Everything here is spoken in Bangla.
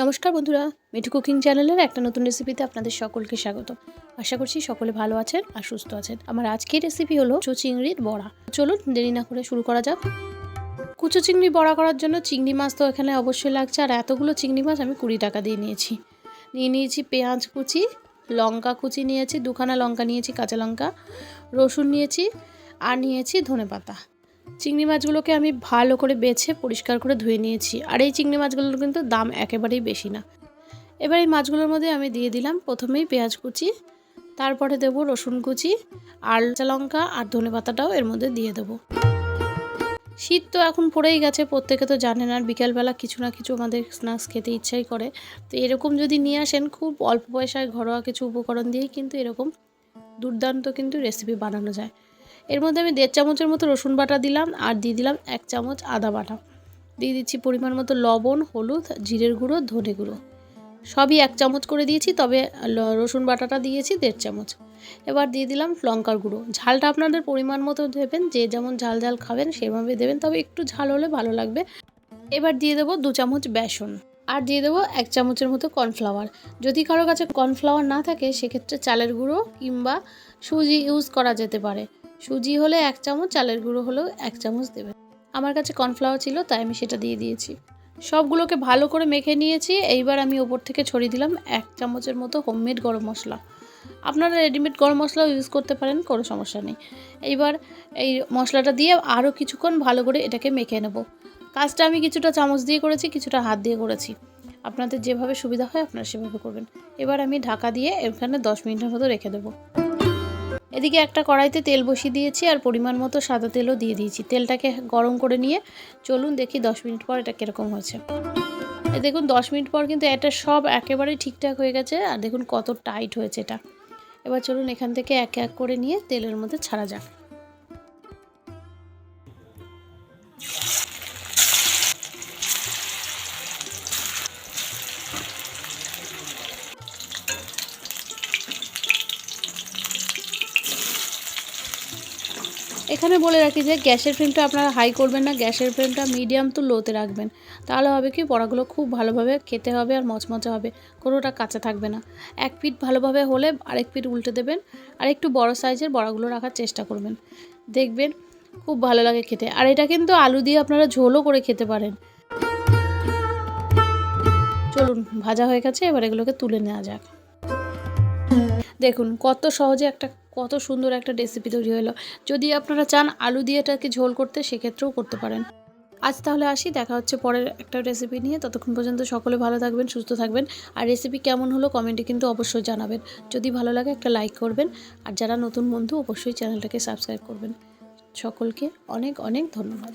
নমস্কার বন্ধুরা, মিঠু কুকিং চ্যানেলের একটা নতুন রেসিপিতে আপনাদের সকলকে স্বাগত। আশা করছি সকলে ভালো আছেন আর সুস্থ আছেন। আমার আজকের রেসিপি হলো কুচো চিংড়ির বড়া। চলুন দেরি না করে শুরু করা যাক। কুচো চিংড়ি বড়া করার জন্য চিংড়ি মাছ তো এখানে অবশ্যই লাগছে, আর এতগুলো চিংড়ি মাছ আমি কুড়ি টাকা দিয়ে নিয়েছি। নিয়ে নিয়েছি পেঁয়াজ কুচি, লঙ্কা কুচি নিয়েছি, দুখানা লঙ্কা নিয়েছি, কাঁচা লঙ্কা, রসুন নিয়েছি, আর নিয়েছি ধনে পাতা চিংড়ি মাছগুলোকে আমি ভালো করে বেছে পরিষ্কার করে ধুয়ে নিয়েছি। আর এই চিংড়ি মাছগুলোর কিন্তু দাম একেবারেই বেশি না। এবার এই মাছগুলোর মধ্যে আমি দিয়ে দিলাম প্রথমেই পেঁয়াজ কুচি, তারপরে দেবো রসুন কুচি, আর লঙ্কা আর ধনে পাতাটাও এর মধ্যে দিয়ে দেবো। শীত তো এখন পড়েই গেছে, প্রত্যেকে তো জানেন আর বিকালবেলা কিছু না কিছু আমাদের স্ন্যাক্স খেতে ইচ্ছাই করে। তো এরকম যদি নিয়ে আসেন, খুব অল্প পয়সায় ঘরোয়া কিছু উপকরণ দিয়েই কিন্তু এরকম দুর্দান্ত কিন্তু রেসিপি বানানো যায়। এর মধ্যে আমি দেড় চামচের মতো রসুন বাটা দিলাম আর দিয়ে দিলাম এক চামচ আদা বাটা। দিয়ে দিচ্ছি পরিমাণ মতো লবণ, হলুদ, জিরের গুঁড়ো, ধনে গুঁড়ো। সবই এক চামচ করে দিয়েছি, তবে রসুন বাটাটা দিয়েছি দেড় চামচ। এবার দিয়ে দিলাম লঙ্কার গুঁড়ো। ঝালটা আপনাদের পরিমাণ মতো দেবেন, যে যেমন ঝাল ঝাল খাবেন সেভাবে দেবেন, তবে একটু ঝাল হলে ভালো লাগবে। এবার দিয়ে দেবো দু চামচ বেসন। আর দিয়ে দেবো এক চামচের মতো কর্নফ্লাওয়ার। যদি কারও কাছে কর্নফ্লাওয়ার না থাকে, সেক্ষেত্রে চালের গুঁড়ো কিংবা সুজি ইউজ করা যেতে পারে। সুজি হলে এক চামচ, চালের গুঁড়ো হলেও এক চামচ দেবেন। আমার কাছে কর্নফ্লাওয়ার ছিল, তাই আমি সেটা দিয়ে দিয়েছি। সবগুলোকে ভালো করে মেখে নিয়েছি। এইবার আমি ওপর থেকে ছড়িয়ে দিলাম এক চামচের মতো হোমমেড গরম মশলা। আপনারা রেডিমেড গরম মশলাও ইউজ করতে পারেন, কোনো সমস্যা নেই। এইবার এই মশলাটা দিয়ে আরও কিছুক্ষণ ভালো করে এটাকে মেখে নেব। কাজটা আমি কিছুটা চামচ দিয়ে করেছি, কিছুটা হাত দিয়ে করেছি। আপনাদের যেভাবে সুবিধা হয় আপনারা সেভাবে করবেন। এবার আমি ঢাকা দিয়ে এখানে দশ মিনিটের মতো রেখে দেবো। এদিকে একটা কড়াইতে তেল বসিয়ে দিয়েছি আর পরিমাণ মতো সাদা তেলও দিয়ে দিয়েছি। তেলটাকে গরম করে নিয়ে চলুন দেখি দশ মিনিট পর এটা কীরকম হয়েছে। দেখুন, দশ মিনিট পর কিন্তু এটা সব একেবারে ঠিকঠাক হয়ে গেছে আর দেখুন কত টাইট হয়েছে এটা। এবার চলুন এখান থেকে এক এক করে নিয়ে তেলের মধ্যে ছাড়া যাক। এখানে বলে রাখি যে গ্যাসের ফ্লেমটা আপনারা হাই করবেন না, গ্যাসের ফ্লেমটা মিডিয়াম টু লোতে রাখবেন। তাহলে হবে কি, বড়াগুলো খুব ভালোভাবে খেতে হবে আর মচমচে হবে, কোনোটা কাঁচা থাকবে না। এক পিঠ ভালোভাবে হলে আরেক পিঠ উল্টে দেবেন আর একটু বড় সাইজের বড়াগুলো রাখার চেষ্টা করবেন। দেখবেন খুব ভালো লাগে খেতে। আর এটা কিন্তু আলু দিয়ে আপনারা ঝোলও করে খেতে পারেন। চলুন, ভাজা হয়ে গেছে, এবার এগুলোকে তুলে নেওয়া যাক। দেখুন, কত সহজে একটা কত সুন্দর একটা রেসিপি তৈরি হলো। যদি আপনারা চান আলু দিয়ে এটাকে ঝোল করতে, সেক্ষেত্রেও করতে পারেন। আজ তাহলে আসি, দেখা হচ্ছে পরের একটা রেসিপি নিয়ে। ততক্ষণ পর্যন্ত সকলে ভালো থাকবেন, সুস্থ থাকবেন। আর রেসিপি কেমন হলো কমেন্টে কিন্তু অবশ্যই জানাবেন। যদি ভালো লাগে একটা লাইক করবেন। আর যারা নতুন বন্ধু, অবশ্যই চ্যানেলটাকে সাবস্ক্রাইব করবেন। সকলকে অনেক অনেক ধন্যবাদ।